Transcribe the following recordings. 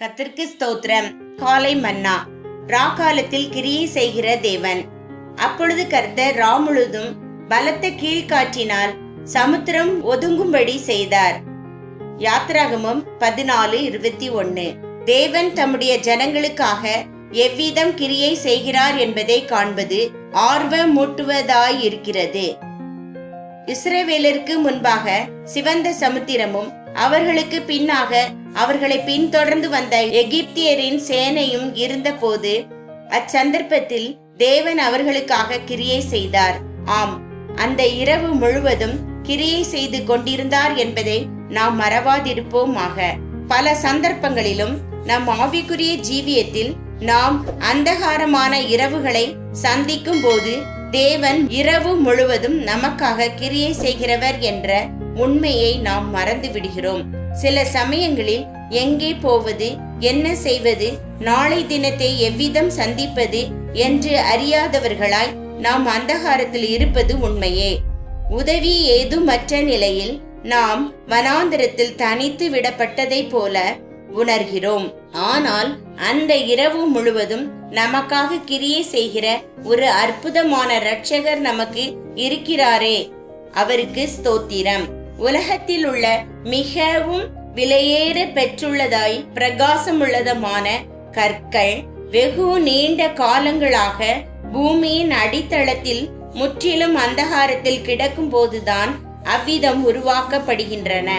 கத்திற்கு ஸ்தோத்திரம். காலை மன்னா. ராகாலத்தில் கிரியை செய்கிற தேவன். அப்பொழுது கர்த்தர் ரா முழுதும் பலத்த கீழ்காற்றினால் சமுத்திரம் ஒதுங்கும்படி செய்தார். யாத்ராகமும் பதினாலு இருபத்தி ஒன்னு. தேவன் தம்முடைய ஜனங்களுக்காக எவ்விதம் கிரியை செய்கிறார் என்பதை காண்பது ஆர்வமூட்டுவதாயிருக்கிறது இஸ்ரேவேலருக்கு முன்பாக சிவந்த சமுத்திரமும் அவர்களுக்கு பின்னாக அவர்களை பின்தொடர்ந்து வந்த எகிப்தியரின் சேனையும் இருந்தபோது அச்சந்தர்ப்பத்தில் தேவன் அவர்களுக்காக கிரியை செய்தார். ஆம் அந்த இரவு முழுவதும் கிரியை செய்து கொண்டிருந்தார் என்பதை நாம் மறவாதிருப்போமாக. பல சந்தர்ப்பங்களிலும் நம் ஆவிக்குரிய ஜீவியத்தில் நாம் அந்தகாரமான இரவுகளை சந்திக்கும் போது தேவன் இரவு முழுவதும் நமக்காக கிரியை செய்கிறவர் என்ற உண்மையை நாம் மறந்து விடுகிறோம். சில சமயங்களில் எங்கே போவது என்ன செய்வது நாளை தினத்தை எவ்விதம் சந்திப்பது என்று அறியாதவர்களாய் நாம் அந்தகாரத்தில் இருப்பது உண்மையே. உதவி ஏதுமற்ற நிலையில் நாம் வனாந்திரத்தில் தனித்து விடப்பட்டதைப் போல உணர்கிறோம். ஆனால் அந்த இரவு முழுவதும் நமக்காக கிரியை செய்கிற ஒரு அற்புதமான ரட்சகர் நமக்கு இருக்கிறாரே. அவருக்கு ஸ்தோத்திரம். உலகத்தில் உள்ள மிகவும் விலையேற பெற்றுள்ளதாய் பிரகாசமுள்ளதமான கற்கள் வெகு நீண்ட காலங்களாக பூமியின் அடித்தளத்தில் முற்றிலும் அந்தகாரத்தில் கிடக்கும் போதுதான் அவ்விதம் உருவாக்கப்படுகின்றன.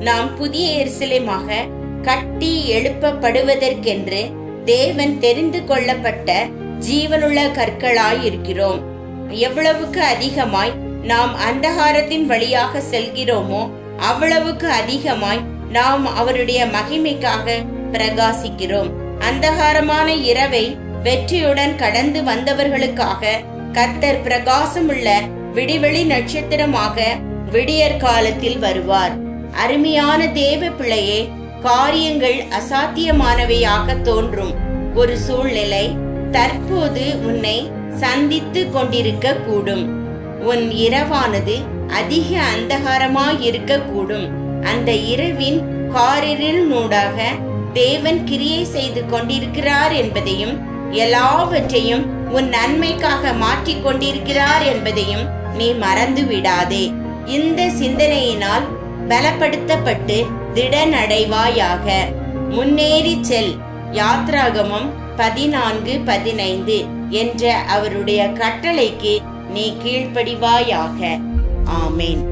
நாம் புதிய எரிசிலமாக கட்டி எழுப்பப்படுவதற்கென்று தேவன் தெரிந்து கொள்ளப்பட்ட ஜீவனுள்ள கற்களாய் இருக்கிறோம். எவ்வளவுக்கு அதிகமாய் நாம் அந்தகாரத்தின் வழியாக செல்கிறோமோ அவ்வளவுக்கு அதிகமாய் நாம் அவருடைய மகிமைக்காக பிரகாசிக்கிறோம். அந்தகாரமான இரவை வெற்றியுடன் கடந்து வந்தவர்களுக்காக கர்த்தர் பிரகாசமுள்ள விடிவெளி நட்சத்திரமாக விடியற் காலத்தில் வருவார். அருமையான தேவ பிள்ளையே காரியங்கள் அசாத்தியமானவையாக தோன்றும். ஒரு சூழ்நிலை தற்போது உன்னை சந்தித்து கொண்டிருக்க கூடும். உன் இரவானது அதிக அந்தகாரமாய் இருக்கக்கூடும் அந்த இரவின் காரிரில் நூடாக தேவன் கிரியை செய்து கொண்டிருக்கிறார் என்பதையும் எல்லாவற்றையும் உன் நன்மைக்காக மாற்றிக் கொண்டிருக்கிறார் என்பதையும் நீ மறந்து விடாதே இந்த சிந்தனையினால் பலப்படுத்தப்பட்டு திடனடைவாயாக. முன்னேறி செல். யாத்ராகமம் பதினான்கு பதினைந்து என்ற அவருடைய கட்டளைக்கு நீ கீழ்ப்படிவாயாக ஆமேன்